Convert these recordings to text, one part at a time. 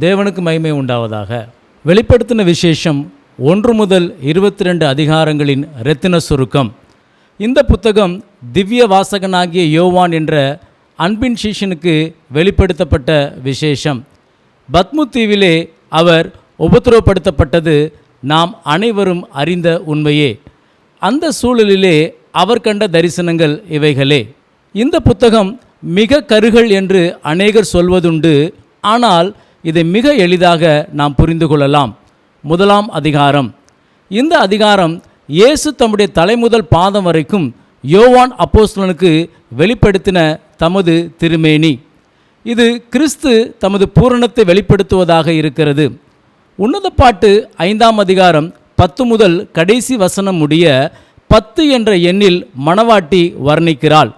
தேவனுக்கு மகிமை உண்டாவதாக. வெளிப்படுத்தின விசேஷம் ஒன்று முதல் இருபத்தி ரெண்டு அதிகாரங்களின் இரத்தின சுருக்கம். இந்த புத்தகம் திவ்ய வாசகனாகிய யோவான் என்ற அன்பின் சீஷனுக்கு வெளிப்படுத்தப்பட்ட விசேஷம். பத்மு தீவிலே அவர் உபத்திரவப்படுத்தப்பட்டது நாம் அனைவரும் அறிந்த உண்மையே. அந்த சூழலிலே அவர் கண்ட தரிசனங்கள் இவைகளே. இந்த புத்தகம் மிக கருகள் என்று அநேகர் சொல்வதுண்டு ஆனால் இதை மிக எளிதாக நாம் புரிந்து கொள்ளலாம். முதலாம் அதிகாரம். இந்த அதிகாரம் இயேசு தம்முடைய தலைமுதல் பாதம் வரைக்கும் யோவான் அப்போஸ்லனுக்கு வெளிப்படுத்தின தமது திருமேனி. இது கிறிஸ்து தமது பூரணத்தை வெளிப்படுத்துவதாக இருக்கிறது. உன்னத பாட்டு ஐந்தாம் அதிகாரம் பத்து முதல் கடைசி வசனம் முடிய பத்து என்ற எண்ணில் மணவாட்டி வர்ணிக்கிறாள்.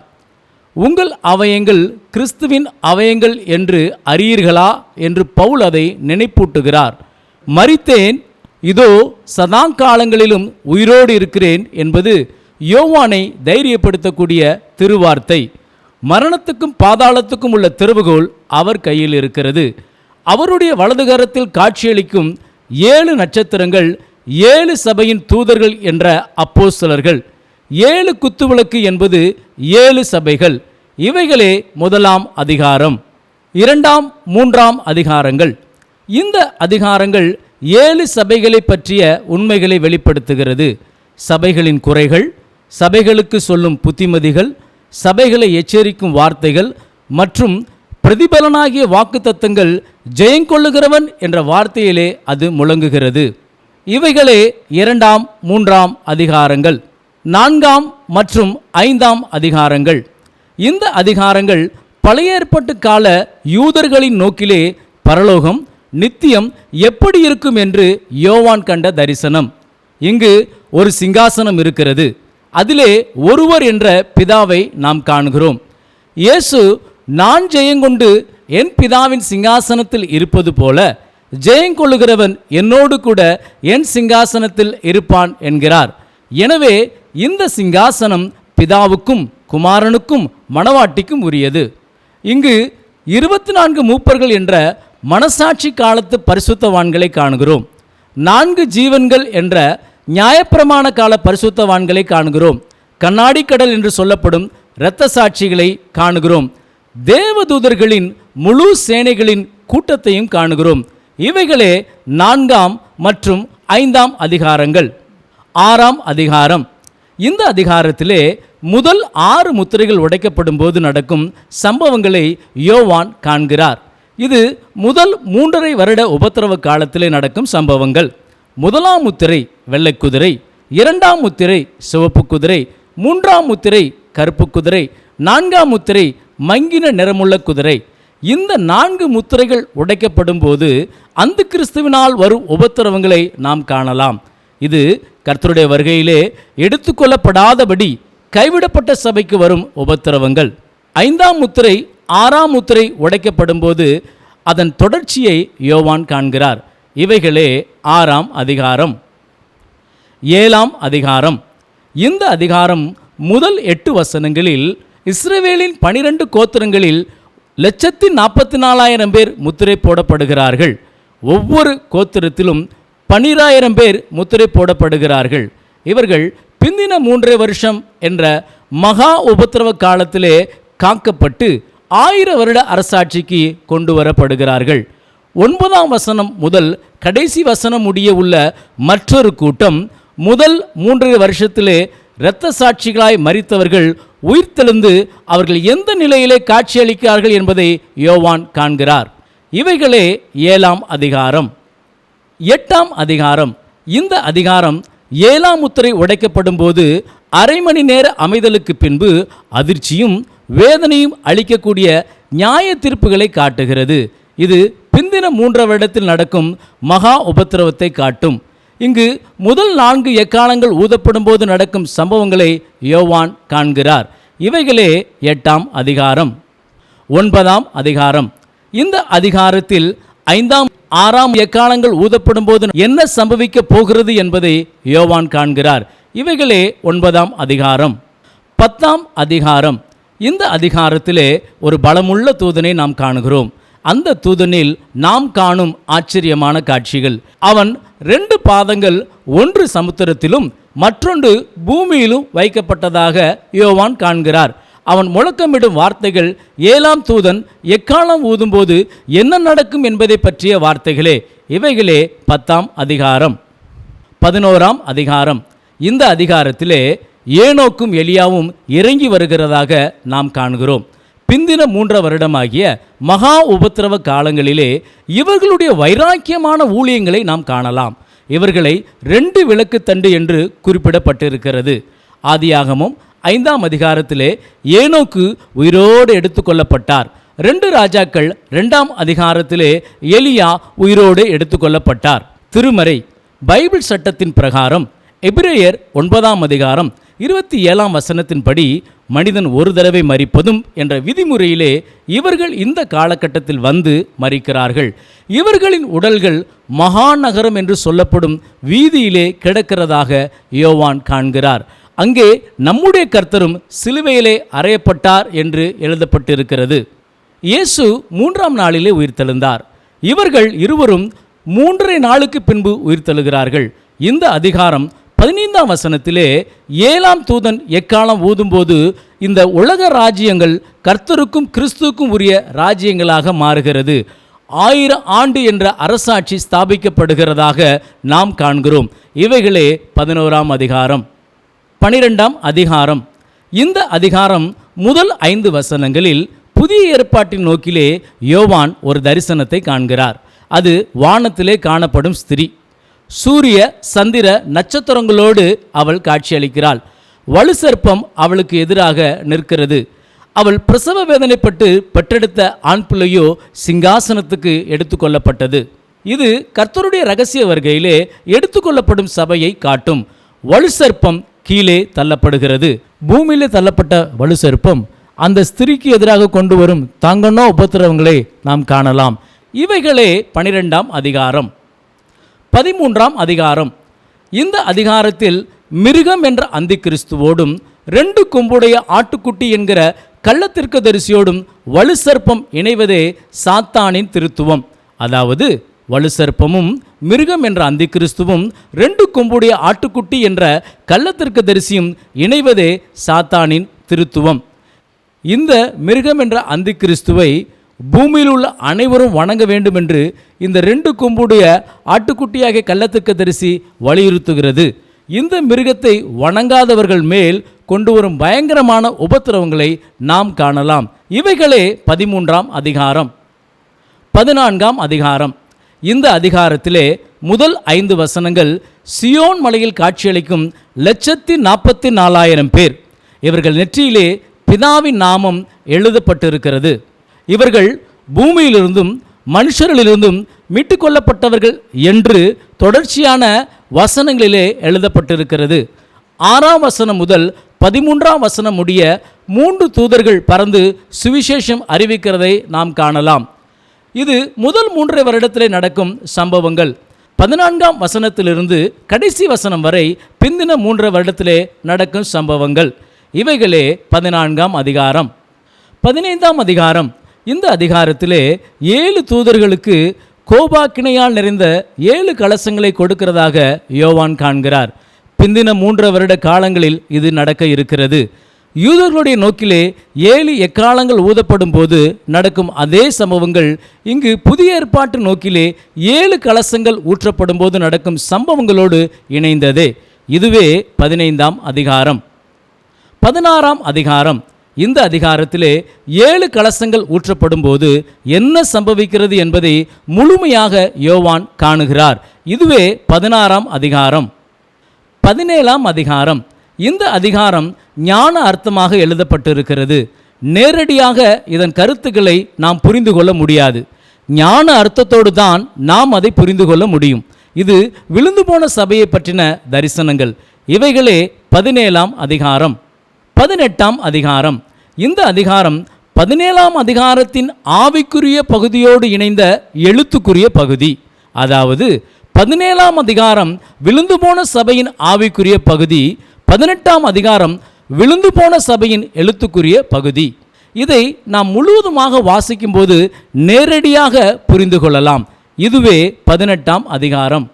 உங்கள் அவயங்கள் கிறிஸ்துவின் அவயங்கள் என்று அறியீர்களா? என்று பவுல் அதை நினைப்பூட்டுகிறார். மறித்தேன் இதோ சதாங்காலங்களிலும் உயிரோடு இருக்கிறேன் என்பது யோவானை தைரியப்படுத்தக்கூடிய திருவார்த்தை. மரணத்துக்கும் பாதாளத்துக்கும் உள்ள திறவுகோல் அவர் கையில் இருக்கிறது. அவருடைய வலதுகரத்தில் காட்சியளிக்கும் ஏழு நட்சத்திரங்கள் ஏழு சபையின் தூதர்கள் என்ற அப்போஸ்தலர்கள். ஏழு குத்துவிளக்கு என்பது ஏழு சபைகள். இவைகளே முதலாம் அதிகாரம். இரண்டாம் மூன்றாம் அதிகாரங்கள். இந்த அதிகாரங்கள் ஏழு சபைகளை பற்றிய உண்மைகளை வெளிப்படுத்துகிறது. சபைகளின் குறைகள் சபைகளுக்கு சொல்லும் புத்திமதிகள் சபைகளை எச்சரிக்கும் வார்த்தைகள் மற்றும் பிரதிபலனாகிய வாக்குத்தத்தங்கள் ஜெயங்கொள்ளுகிறவன் என்ற வார்த்தையிலே அது முழங்குகிறது. இவைகளே இரண்டாம் மூன்றாம் அதிகாரங்கள். நான்காம் மற்றும் ஐந்தாம் அதிகாரங்கள். இந்த அதிகாரங்கள் பழைய ஏற்பட்டு கால யூதர்களின் நோக்கிலே பரலோகம் நித்தியம் எப்படி இருக்கும் என்று யோவான் கண்ட தரிசனம். இங்கு ஒரு சிங்காசனம் இருக்கிறது. அதிலே ஒருவர் என்ற பிதாவை நாம் காண்கிறோம். இயேசு நான் ஜெயங்கொண்டு என் பிதாவின் சிங்காசனத்தில் இருப்பது போல ஜெயங்கொள்ளுகிறவன் என்னோடு கூட என் சிங்காசனத்தில் இருப்பான் என்கிறார். எனவே இந்த சிங்காசனம் பிதாவுக்கும் குமாரனுக்கும் மணவாட்டிக்கும் உரியது. இங்கு இருபத்தி நான்கு மூப்பர்கள் என்ற மனசாட்சி காலத்து பரிசுத்தவான்களை காணுகிறோம். நான்கு ஜீவன்கள் என்ற நியாயப்பிரமாண கால பரிசுத்தவான்களை காணுகிறோம். கண்ணாடி கடல் என்று சொல்லப்படும் இரத்த சாட்சிகளை காணுகிறோம். தேவதூதர்களின் முழு சேனைகளின் கூட்டத்தையும் காணுகிறோம். இவைகளே நான்காம் மற்றும் ஐந்தாம் அதிகாரங்கள். ஆறாம் அதிகாரம். இந்த அதிகாரத்திலே முதல் ஆறு முத்திரைகள் உடைக்கப்படும் போது நடக்கும் சம்பவங்களை யோவான் காண்கிறார். இது முதல் மூன்றரை வருட உபத்திரவ காலத்திலே நடக்கும் சம்பவங்கள். முதலாம் முத்திரை வெள்ளை குதிரை இரண்டாம் முத்திரை சிவப்பு குதிரை மூன்றாம் முத்திரை கருப்பு குதிரை நான்காம் முத்திரை மங்கின நிறமுள்ள குதிரை. இந்த நான்கு முத்திரைகள் உடைக்கப்படும் போது அந்த கிறிஸ்துவினால் வரும் உபத்திரவங்களை நாம் காணலாம். இது கர்த்தருடைய வருகையிலே எடுத்துக்கொள்ளப்படாதபடி கைவிடப்பட்ட சபைக்கு வரும் உபத்திரவங்கள். ஐந்தாம் முத்திரை ஆறாம் முத்திரை உடைக்கப்படும் போது அதன் தொடர்ச்சியை யோவான் காண்கிறார். இவைகளே ஆறாம் அதிகாரம் ஏழாம் அதிகாரம். இந்த அதிகாரம் முதல் எட்டு வசனங்களில் இஸ்ரேவேலின் பனிரெண்டு கோத்திரங்களில் லட்சத்தி நாற்பத்தி நாலாயிரம் பேர் முத்திரை போடப்படுகிறார்கள். ஒவ்வொரு கோத்திரத்திலும் பன்னிராயிரம் பேர் முத்திரை போடப்படுகிறார்கள். இவர்கள் பிந்தின மூன்றே வருஷம் என்ற மகா உபத்திரவ காலத்திலே காக்கப்பட்டு ஆயிர வருட அரசாட்சிக்கு கொண்டு வரப்படுகிறார்கள். ஒன்பதாம் வசனம் முதல் கடைசி வசனம் முடிய உள்ள மற்றொரு கூட்டம் முதல் மூன்றரை வருஷத்திலே இரத்த சாட்சிகளாய் மறித்தவர்கள் உயிர்த்தெழுந்து அவர்கள் எந்த நிலையிலே காட்சியளிக்கிறார்கள் என்பதை யோவான் காண்கிறார். இவைகளே ஏழாம் அதிகாரம். எட்டாம் அதிகாரம். இந்த அதிகாரம் ஏழாம் முத்திரை உடைக்கப்படும் போது அரை மணி நேர அமைதலுக்கு பின்பு அதிர்ச்சியும் வேதனையும் அளிக்கக்கூடிய நியாய தீர்ப்புகளை காட்டுகிறது. இது பிந்தின மூன்று வருடத்தில் நடக்கும் மகா உபத்திரவத்தை காட்டும். இங்கு முதல் நான்கு எக்காலங்கள் ஊதப்படும் போது நடக்கும் சம்பவங்களை யோவான் காண்கிறார். இவைகளே எட்டாம் அதிகாரம். ஒன்பதாம் அதிகாரம். இந்த அதிகாரத்தில் ஐந்தாம் ஆறாம் எக்காலங்கள் ஊதப்படும் போது என்ன சம்பவிக்க போகிறது என்பதை யோவான் காண்கிறார். இவைகளே ஒன்பதாம் அதிகாரம். பத்தாம் அதிகாரம். இந்த அதிகாரத்திலே ஒரு பலமுள்ள தூதனை நாம் காணுகிறோம். அந்த தூதனில் நாம் காணும் ஆச்சரியமான காட்சிகள். அவன் ரெண்டு பாதங்கள் ஒன்று சமுத்திரத்திலும் மற்றொன்று பூமியிலும் வைக்கப்பட்டதாக யோவான் காண்கிறார். அவன் முழக்கமிடும் வார்த்தைகள் ஏழாம் தூதன் எக்காலம் ஊதும்போது என்ன நடக்கும் என்பதை பற்றிய வார்த்தைகளே. இவைகளே பத்தாம் அதிகாரம். பதினோராம் அதிகாரம். இந்த அதிகாரத்திலே ஏனோக்கும் எலியாவும் இறங்கி வருகிறதாக நாம் காண்கிறோம். பிந்தின மூன்ற வருடமாகிய மகா உபத்திரவ காலங்களிலே இவர்களுடைய வைராக்கியமான ஊழியங்களை நாம் காணலாம். இவர்களை ரெண்டு விளக்குத்தண்டு என்று குறிப்பிடப்பட்டிருக்கிறது. ஆதியாகமும் ஐந்தாம் அதிகாரத்திலே ஏனோக்கு உயிரோடு எடுத்துக்கொள்ளப்பட்டார். ரெண்டு ராஜாக்கள் ரெண்டாம் அதிகாரத்திலே எலியா உயிரோடு எடுத்துக்கொள்ளப்பட்டார். திருமறை பைபிள் சட்டத்தின் பிரகாரம் எபிரேயர் ஒன்பதாம் அதிகாரம் இருபத்தி ஏழாம் வசனத்தின்படி மனிதன் ஒரு தடவை மறிப்பதும் என்ற விதிமுறையிலே இவர்கள் இந்த காலகட்டத்தில் வந்து மறிக்கிறார்கள் இவர்களின் உடல்கள் மகாநகரம் என்று சொல்லப்படும் வீதியிலே கிடக்கிறதாக யோவான் காண்கிறார். அங்கே நம்முடைய கர்த்தரும் சிலுவையிலே அறையப்பட்டார் என்று எழுதப்பட்டிருக்கிறது. இயேசு மூன்றாம் நாளிலே உயிர்த்தெழுந்தார். இவர்கள் இருவரும் மூன்றரை நாளுக்கு பின்பு உயிர்த்தெழுகிறார்கள். இந்த அதிகாரம் பதினைந்தாம் வசனத்திலே ஏழாம் தூதன் எக்காலம் ஊதும்போது இந்த உலக ராஜ்யங்கள் கர்த்தருக்கும் கிறிஸ்துவுக்கும் உரிய ராஜ்யங்களாக மாறுகிறது. ஆயிரம் ஆண்டு என்ற அரசாட்சி ஸ்தாபிக்கப்படுகிறதாக நாம் காண்கிறோம். இவைகளே பதினோராம் அதிகாரம். பனிரெண்டாம் அதிகாரம். இந்த அதிகாரம் முதல் ஐந்து வசனங்களில் புதிய ஏற்பாட்டின் நோக்கிலே யோவான் ஒரு தரிசனத்தை காண்கிறார். அது வானத்திலே காணப்படும் ஸ்திரீ. சூரிய சந்திர நட்சத்திரங்களோடு அவள் காட்சியளிக்கிறாள். வலு சர்ப்பம் அவளுக்கு எதிராக நிற்கிறது. அவள் பிரசவ வேதனைப்பட்டு பெற்றெடுத்த ஆண் பிள்ளையோ சிங்காசனத்துக்கு எடுத்துக்கொள்ளப்பட்டது இது கர்த்தருடைய ரகசிய வருகையிலே எடுத்துக்கொள்ளப்படும் சபையை காட்டும். வலு சர்ப்பம் கீழே தள்ளப்படுகிறது. பூமியிலே தள்ளப்பட்ட வலு சர்ப்பம் அந்த ஸ்திரீக்கு எதிராக கொண்டு வரும் தங்கனோ உபத்திரவங்களை நாம் காணலாம். இவைகளே பனிரெண்டாம் அதிகாரம். பதிமூன்றாம் அதிகாரம். இந்த அதிகாரத்தில் மிருகம் என்ற அந்தி கிறிஸ்துவோடும் ரெண்டு கொம்புடைய ஆட்டுக்குட்டி என்கிற கள்ளத்திற்கு தரிசியோடும் வலு சர்ப்பம் இணைவதே சாத்தானின் திருத்துவம். அதாவது வலுசற்பமும் மிருகம் என்ற அந்தி கிறிஸ்துவும் ரெண்டு கொம்புடைய ஆட்டுக்குட்டி என்ற கள்ளத்திற்கு தரிசியும் இணைவதே சாத்தானின் திருத்துவம். இந்த மிருகம் என்ற அந்தி கிறிஸ்துவை பூமியில் உள்ள அனைவரும் வணங்க வேண்டும் என்று இந்த ரெண்டு கொம்புடைய ஆட்டுக்குட்டியாக கள்ளத்திற்கு தரிசி வலியுறுத்துகிறது. இந்த மிருகத்தை வணங்காதவர்கள் மேல் கொண்டு வரும் பயங்கரமான உபத்திரவங்களை நாம் காணலாம். இவைகளே பதிமூன்றாம் அதிகாரம். பதினான்காம் அதிகாரம். இந்த அதிகாரத்திலே முதல் ஐந்து வசனங்கள் சியோன் மலையில் காட்சியளிக்கும் லட்சத்தி நாற்பத்தி நாலாயிரம் பேர். இவர்கள் நெற்றியிலே பிதாவின் நாமம் எழுதப்பட்டிருக்கிறது. இவர்கள் பூமியிலிருந்தும் மனுஷரிலிருந்தும் மீட்டுக்கொள்ளப்பட்டவர்கள் என்று தொடர்ச்சியான வசனங்களிலே எழுதப்பட்டிருக்கிறது. ஆறாம் வசனம் முதல் பதிமூன்றாம் வசனம் முடிய மூன்று தூதர்கள் பறந்து சுவிசேஷம் அறிவிக்கிறதை நாம் காணலாம். இது முதல் மூன்றரை வருடத்திலே நடக்கும் சம்பவங்கள். பதினான்காம் வசனத்திலிருந்து கடைசி வசனம் வரை பிந்தின மூன்றரை வருடத்திலே நடக்கும் சம்பவங்கள். இவைகளே பதினான்காம் அதிகாரம். பதினைந்தாம் அதிகாரம். இந்த அதிகாரத்திலே ஏழு தூதர்களுக்கு கோபாக்கினையால் நிறைந்த ஏழு கலசங்களை கொடுக்கிறதாக யோவான் காண்கிறார். பிந்தின மூன்று வருட காலங்களில் இது நடக்க இருக்கிறது. யூதர்களுடைய நோக்கிலே ஏழு எக்காலங்கள் ஊதப்படும் போது நடக்கும் அதே சம்பவங்கள் இங்கு புதிய ஏற்பாட்டு நோக்கிலே ஏழு கலசங்கள் ஊற்றப்படும் போது நடக்கும் சம்பவங்களோடு இணைந்ததே. இதுவே பதினைந்தாம் அதிகாரம். பதினாறாம் அதிகாரம். இந்த அதிகாரத்திலே ஏழு கலசங்கள் ஊற்றப்படும் போது என்ன சம்பவிக்கிறது என்பதை முழுமையாக யோவான் காணுகிறார். இதுவே பதினாறாம் அதிகாரம். பதினேழாம் அதிகாரம். இந்த அதிகாரம் ஞான அர்த்தமாக எழுதப்பட்டிருக்கிறது. நேரடியாக இதன் கருத்துக்களை நாம் புரிந்து கொள்ள முடியாது. ஞான அர்த்தத்தோடு தான் நாம் அதை புரிந்து கொள்ள முடியும். இது விழுந்து போன சபையை பற்றின தரிசனங்கள். இவைகளே பதினேழாம் அதிகாரம். பதினெட்டாம் அதிகாரம். இந்த அதிகாரம் பதினேழாம் அதிகாரத்தின் ஆவிக்குரிய பகுதியோடு இணைந்த எழுத்துக்குரிய பகுதி. அதாவது பதினேழாம் அதிகாரம் விழுந்து போன சபையின் ஆவிக்குரிய பகுதி பதினெட்டாம் அதிகாரம் விழுந்து போன சபையின் எழுத்துக்குரிய பகுதி. இதை நாம் முழுவதுமாக வாசிக்கும்போது நேரடியாக புரிந்து கொள்ளலாம். இதுவே பதினெட்டாம் அதிகாரம்.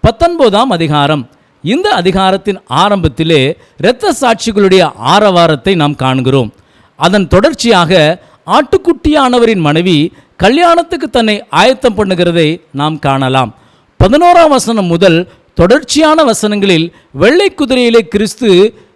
பத்தொன்பதாம் அதிகாரம். இந்த அதிகாரத்தின் ஆரம்பத்திலே இரத்த சாட்சிகளுடைய ஆரவாரத்தை நாம் காண்கிறோம். அதன் தொடர்ச்சியாக ஆட்டுக்குட்டியானவரின் மனைவி கல்யாணத்துக்கு தன்னை ஆயத்தம் பண்ணுகிறதை நாம் காணலாம். பதினோராம் வசனம் முதல் தொடர்ச்சியான வசனங்களில் வெள்ளை குதிரையிலே கிறிஸ்து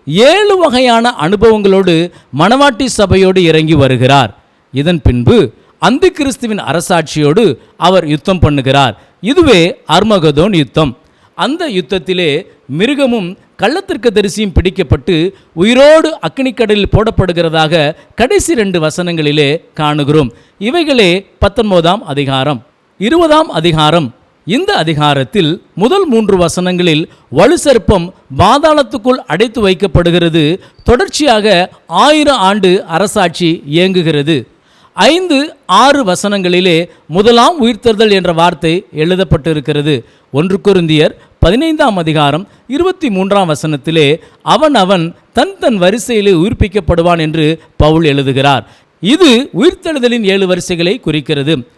ஏழு வகையான அனுபவங்களோடு மணவாட்டி சபையோடு இறங்கி வருகிறார். இதன் பின்பு அந்த கிறிஸ்துவின் அரசாட்சியோடு அவர் யுத்தம் பண்ணுகிறார். இதுவே அர்மகதோன் யுத்தம். அந்த யுத்தத்திலே மிருகமும் கள்ளத்திற்கு தரிசியும் பிடிக்கப்பட்டு உயிரோடு அக்னிக்கடலில் போடப்படுகிறதாக கடைசி ரெண்டு வசனங்களிலே காணுகிறோம். இவைகளே பத்தொன்பதாம் அதிகாரம் இருபதாம் அதிகாரம் இந்த அதிகாரத்தில் முதல் மூன்று வசனங்களில் வலுசர்ப்பம் பாதாளத்துக்குள் அடைத்து வைக்கப்படுகிறது. தொடர்ச்சியாக ஆயிரம் ஆண்டு அரசாட்சி இயங்குகிறது. ஐந்து ஆறு வசனங்களிலே முதலாம் உயிர்த்தெழுதல் என்ற வார்த்தை எழுதப்பட்டிருக்கிறது. ஒன்று குருந்தியர் பதினைந்தாம் அதிகாரம் இருபத்தி மூன்றாம் வசனத்திலே அவன் அவன் தன் தன் வரிசையிலே உயிர்ப்பிக்கப்படுவான் என்று பவுல் எழுதுகிறார். இது உயிர்த்தெழுதலின் ஏழு வரிசைகளை குறிக்கிறது.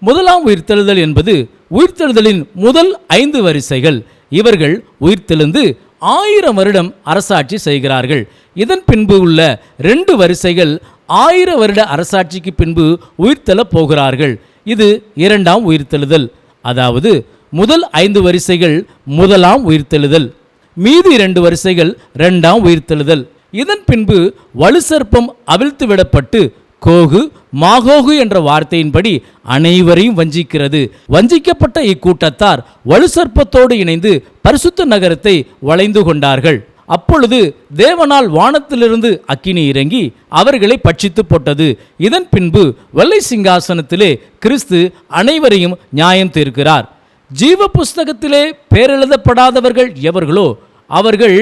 முதலாம் உயிர்த்தெழுதல் என்பது உயிர்த்தெழுதலின் முதல் ஐந்து வரிசைகள். இவர்கள் உயிர்த்தெழுந்து ஆயிரம் வருடம் அரசாட்சி செய்கிறார்கள். இதன் பின்பு உள்ள ரெண்டு வரிசைகள் ஆயிர வருட அரசாட்சிக்கு பின்பு உயிர்த்தெழப் போகிறார்கள். இது இரண்டாம் உயிர்த்தெழுதல். அதாவது முதல் ஐந்து வரிசைகள் முதலாம் உயிர்த்தெழுதல். மீதி இரண்டு வரிசைகள் இரண்டாம் உயிர்த்தெழுதல். இதன் பின்பு வலுசர்ப்பம் அவிழ்த்து விடப்பட்டு கோகு மாகோகு என்ற வார்த்தையின்படி அனைவரையும் வஞ்சிக்கிறது. வஞ்சிக்கப்பட்ட இக்கூட்டத்தார் வலுசற்பத்தோடு இணைந்து பரிசுத்த நகரத்தை வளைந்து கொண்டார்கள். அப்பொழுது தேவனால் வானத்திலிருந்து அக்கினி இறங்கி அவர்களை பட்சித்து போட்டது. இதன் பின்பு வெள்ளை சிங்காசனத்திலே கிறிஸ்து அனைவரையும் நியாயம் தீர்க்கிறார். ஜீவ புஸ்தகத்திலே பேரெழுதப்படாதவர்கள் எவர்களோ அவர்கள்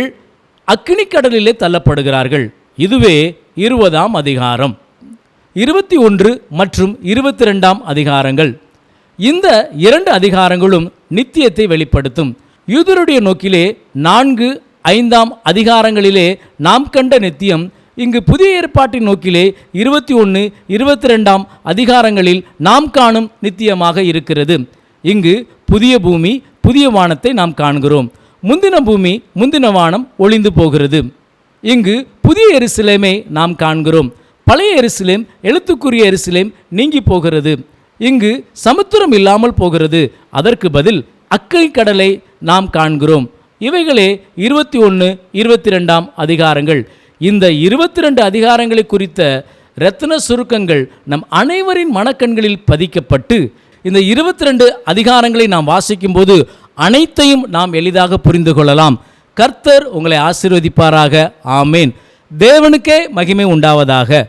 அக்கினி கடலிலே தள்ளப்படுகிறார்கள். இதுவே இருபதாம் அதிகாரம். இருபத்தி ஒன்று மற்றும் இருபத்தி ரெண்டாம் அதிகாரங்கள். இந்த இரண்டு அதிகாரங்களும் நித்தியத்தை வெளிப்படுத்தும். யூதருடைய நோக்கிலே நான்கு ஐந்தாம் அதிகாரங்களிலே நாம் கண்ட நித்தியம் இங்கு புதிய ஏற்பாட்டின் நோக்கிலே இருபத்தி ஒன்று இருபத்தி ரெண்டாம் அதிகாரங்களில் நாம் காணும் நித்தியமாக இருக்கிறது. இங்கு புதிய பூமி புதிய வானத்தை நாம் காண்கிறோம். முந்தின பூமி முந்தின வானம் ஒளிந்து போகிறது. இங்கு புதிய எருசலேமை நாம் காண்கிறோம். பழைய எருசலேம் எழுத்துக்குரிய எருசலேம் நீங்கி போகிறது. இங்கு சமுத்திரம் இல்லாமல் போகிறது. அதற்கு பதில் அக்கை கடலை நாம் காண்கிறோம். இவைகளே இருபத்தி ஒன்று இருபத்தி ரெண்டாம் அதிகாரங்கள். இந்த இருபத்தி ரெண்டு அதிகாரங்களை குறித்த ரத்ன சுருக்கங்கள் நம் அனைவரின் மனக்கண்களில் பதிக்கப்பட்டு இந்த இருபத்தி ரெண்டு அதிகாரங்களை நாம் வாசிக்கும்போது அனைத்தையும் நாம் எளிதாக புரிந்து கொள்ளலாம். கர்த்தர் உங்களை ஆசீர்வதிப்பாராக. ஆமேன். தேவனுக்கே மகிமை உண்டாவதாக.